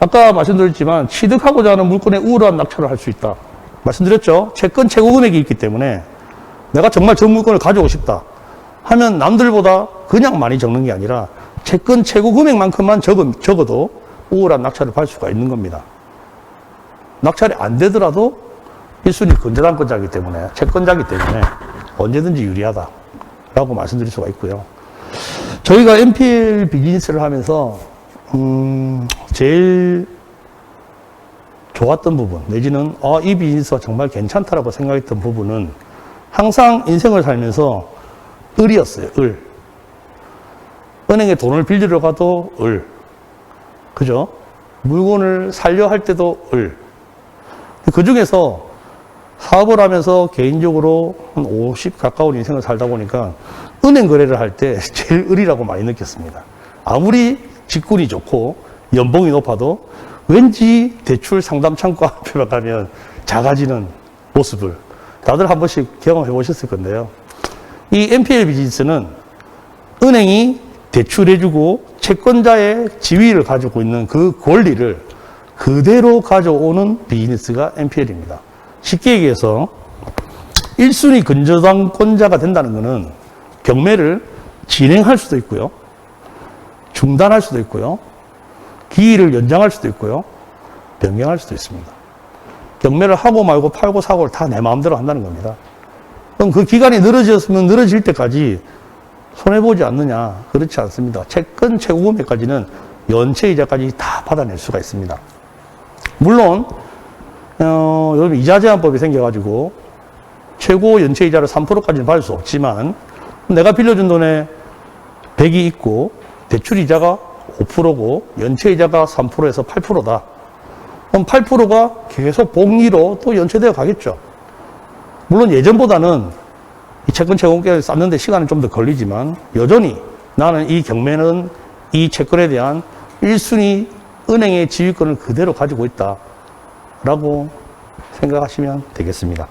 아까 말씀드렸지만 취득하고자 하는 물건에 우월한 낙찰을 할 수 있다. 말씀드렸죠? 채권 최고 금액이 있기 때문에 내가 정말 저 물건을 가져오고 싶다. 하면 남들보다 그냥 많이 적는 게 아니라 채권 최고 금액만큼만 적어, 적어도 우월한 낙찰을 받을 수가 있는 겁니다. 낙찰이 안 되더라도 1순위 건재당권자이기 때문에 채권자이기 때문에 언제든지 유리하다라고 말씀드릴 수가 있고요. 저희가 NPL 비즈니스를 하면서 음, 제일 좋았던 부분 내지는 아, 이 비즈니스가 정말 괜찮다라고 생각했던 부분은 항상 인생을 살면서 을이었어요. 을. 은행에 돈을 빌리러 가도 을. 그죠? 물건을 살려 할 때도 을. 그 중에서 사업을 하면서 개인적으로 한 50 가까운 인생을 살다 보니까 은행 거래를 할 때 제일 을이라고 많이 느꼈습니다. 아무리 직군이 좋고 연봉이 높아도 왠지 대출 상담 창구 앞에 가면 작아지는 모습을 다들 한 번씩 경험해 보셨을 건데요. 이 NPL 비즈니스는 은행이 대출해주고 채권자의 지위를 가지고 있는 그 권리를 그대로 가져오는 비즈니스가 NPL입니다. 쉽게 얘기해서 1순위 근저당권자가 된다는 것은 경매를 진행할 수도 있고요. 중단할 수도 있고요. 기일을 연장할 수도 있고요. 변경할 수도 있습니다. 경매를 하고 말고 팔고 사고를 다 내 마음대로 한다는 겁니다. 그럼 그 기간이 늘어졌으면 늘어질 때까지 손해보지 않느냐? 그렇지 않습니다. 채권 최고 금액까지는 연체 이자까지 다 받아낼 수가 있습니다. 물론, 어, 요즘 이자 제한법이 생겨가지고 최고 연체 이자를 3%까지는 받을 수 없지만 내가 빌려준 돈에 100이 있고 대출 이자가 5%고 연체 이자가 3%에서 8%다. 그럼 8%가 계속 복리로 또 연체되어 가겠죠. 물론 예전보다는 이 채권 채권계를 쌓는데 시간은 좀 더 걸리지만 여전히 나는 이 경매는 이 채권에 대한 1순위 은행의 지휘권을 그대로 가지고 있다 라고 생각하시면 되겠습니다.